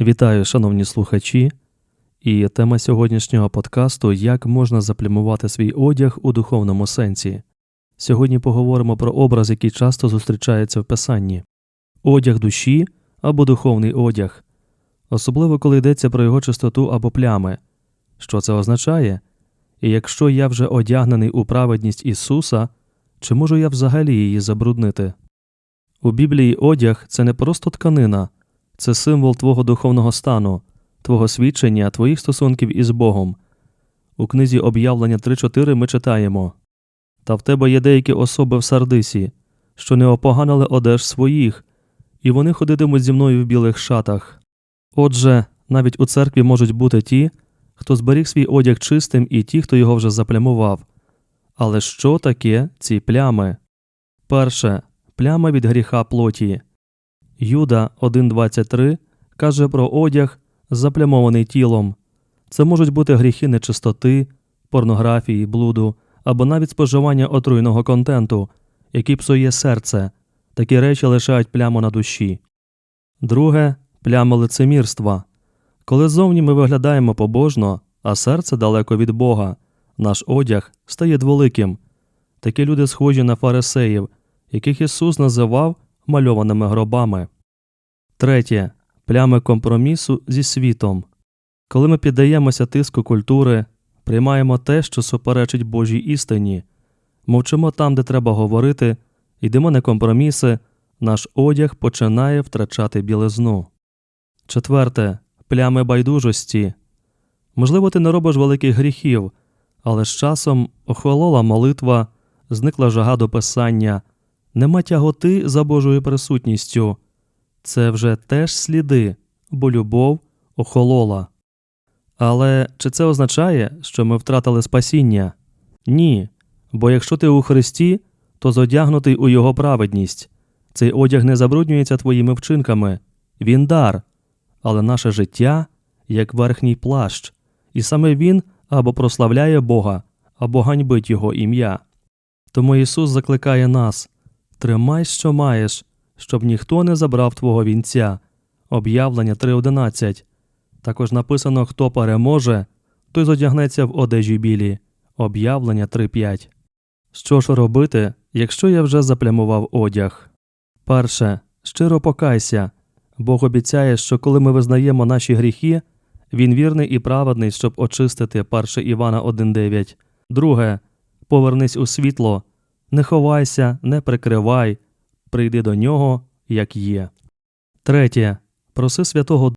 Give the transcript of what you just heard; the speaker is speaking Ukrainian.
Вітаю, шановні слухачі. І тема сьогоднішнього подкасту як можна заплямувати свій одяг у духовному сенсі. Сьогодні поговоримо про образ, який часто зустрічається в писанні одяг душі або духовний одяг, особливо коли йдеться про його чистоту або плями. Що це означає? І якщо я вже одягнений у праведність Ісуса, чи можу я взагалі її забруднити? У Біблії одяг це не просто тканина, це символ твого духовного стану, твого свідчення, твоїх стосунків із Богом. У книзі об'явлення 3.4 ми читаємо Та в тебе є деякі особи в Сардисі, що не опоганили одеж своїх, і вони ходитимуть зі мною в білих шатах. Отже, навіть у церкві можуть бути ті, хто зберіг свій одяг чистим, і ті, хто його вже заплямував. Але що таке ці плями? Перше пляма від гріха плоті. Юда 1.23 каже про одяг, заплямований тілом. Це можуть бути гріхи нечистоти, порнографії, блуду або навіть споживання отруйного контенту, який псує серце. Такі речі лишають пляму на душі. Друге пляма лицемірства. Коли зовні ми виглядаємо побожно, а серце далеко від Бога, наш одяг стає дволиким. Такі люди схожі на фарисеїв, яких Ісус називав мальованими гробами. Третє плями компромісу зі світом. Коли ми піддаємося тиску культури, приймаємо те, що суперечить Божій істині, мовчимо там, де треба говорити, йдемо на компроміси, наш одяг починає втрачати білизну. Четверте плями байдужості. Можливо, ти не робиш великих гріхів, але з часом охолола молитва, зникла жага до писання, нема тяготи за Божою присутністю. Це вже теж сліди, бо любов охолола. Але чи це означає, що ми втратили спасіння? Ні. Бо якщо ти у Христі, то зодягнутий у Його праведність. Цей одяг не забруднюється твоїми вчинками, він дар, але наше життя як верхній плащ, і саме він або прославляє Бога, або ганьбить Його ім'я. Тому Ісус закликає нас тримай, що маєш, щоб ніхто не забрав твого вінця. Об'явлення 3.11. Також написано, хто переможе, той зодягнеться в одежі білі. Об'явлення 3.5. Що ж робити, якщо я вже заплямував одяг? Перше. Щиро покайся. Бог обіцяє, що коли ми визнаємо наші гріхи, Він вірний і праведний, щоб очистити 1 Івана 1.9. Друге. Повернись у світло. Не ховайся, не прикривай, прийди до нього, як є. Третє. Проси Святого